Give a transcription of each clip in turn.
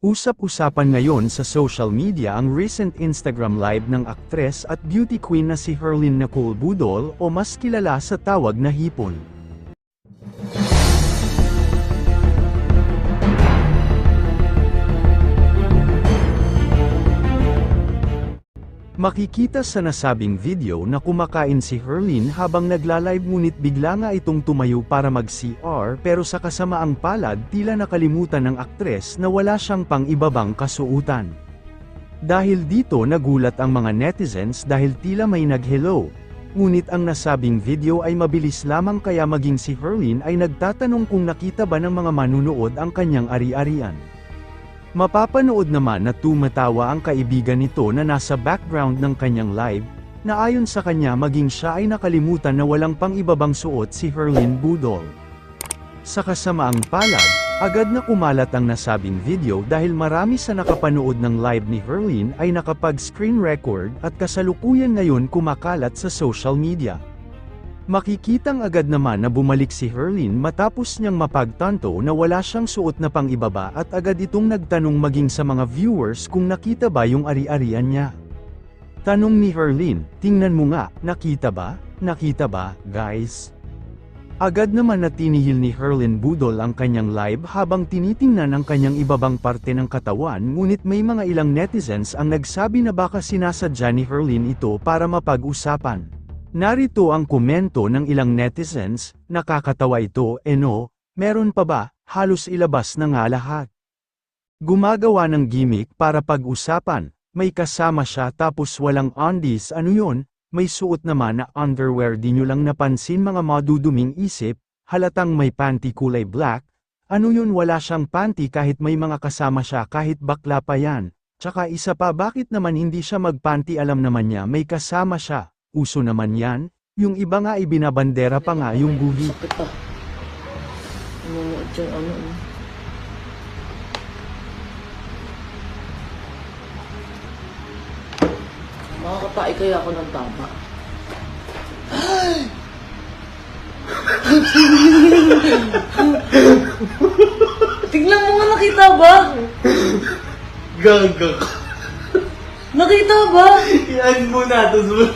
Usap-usapan ngayon sa social media ang recent Instagram live ng aktres at beauty queen na si Herlin Nicole Budol o mas kilala sa tawag na Hipon. Makikita sa nasabing video na kumakain si Herlin habang nagla-live ngunit bigla nga itong tumayo para mag-CR pero sa kasamaang palad tila nakalimutan ng aktres na wala siyang pang ibabang kasuutan. Dahil dito nagulat ang mga netizens dahil tila may nag-hello. Ngunit ang nasabing video ay mabilis lamang kaya maging si Herlin ay nagtatanong kung nakita ba ng mga manunood ang kanyang ari-arian. Mapapanood naman na tumatawa ang kaibigan nito na nasa background ng kanyang live, na ayon sa kanya maging siya ay nakalimutan na walang pang ibabang suot si Herlin Budol. Sa kasamaang palad, agad na kumalat ang nasabing video dahil marami sa nakapanood ng live ni Herlin ay nakapag-screen record at kasalukuyan ngayon kumakalat sa social media. Makikitang agad naman na bumalik si Herlin matapos niyang mapagtanto na wala siyang suot na pangibaba at agad itong nagtanong maging sa mga viewers kung nakita ba yung ari-arian niya. Tanong ni Herlin, tingnan mo nga, nakita ba? Nakita ba, guys? Agad naman na tinihil ni Herlin Budol ang kanyang live habang tinitingnan ang kanyang ibabang parte ng katawan ngunit may mga ilang netizens ang nagsabi na baka sinasadya ni Herlin ito para mapag-usapan. Narito ang komento ng ilang netizens, nakakatawa ito, eno, meron pa ba, halos ilabas na nga lahat. Gumagawa ng gimmick para pag-usapan, may kasama siya tapos walang undies. Ano yun, may suot naman na underwear. Di nyo lang napansin mga maduduming isip, halatang may panty kulay black, ano yun? Wala siyang panty kahit may mga kasama siya kahit bakla pa yan, tsaka isa pa bakit naman hindi siya magpanty? Alam naman niya may kasama siya, uso naman yan, yung iba nga ibinabandera pa nga yung buhi. Sakit pa. Nanonood yung ano. Makakatae kaya ako ng tama. Tignan mo nga nakita ba? Gaga ka. Nakita ba? Yan mo na, tapos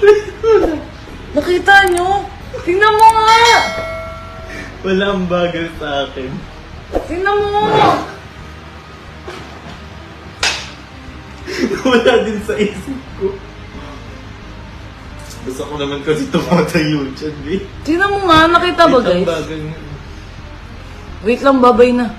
Nakita nyo? Tingnan mo nga! walang bagal sa akin. Tingnan mo! Wala din sa isip ko. Gusto ko naman kasi tumatayo dyan, eh. Tingnan mo nga, nakita ba guys? bagal nga. Wait lang, babay na.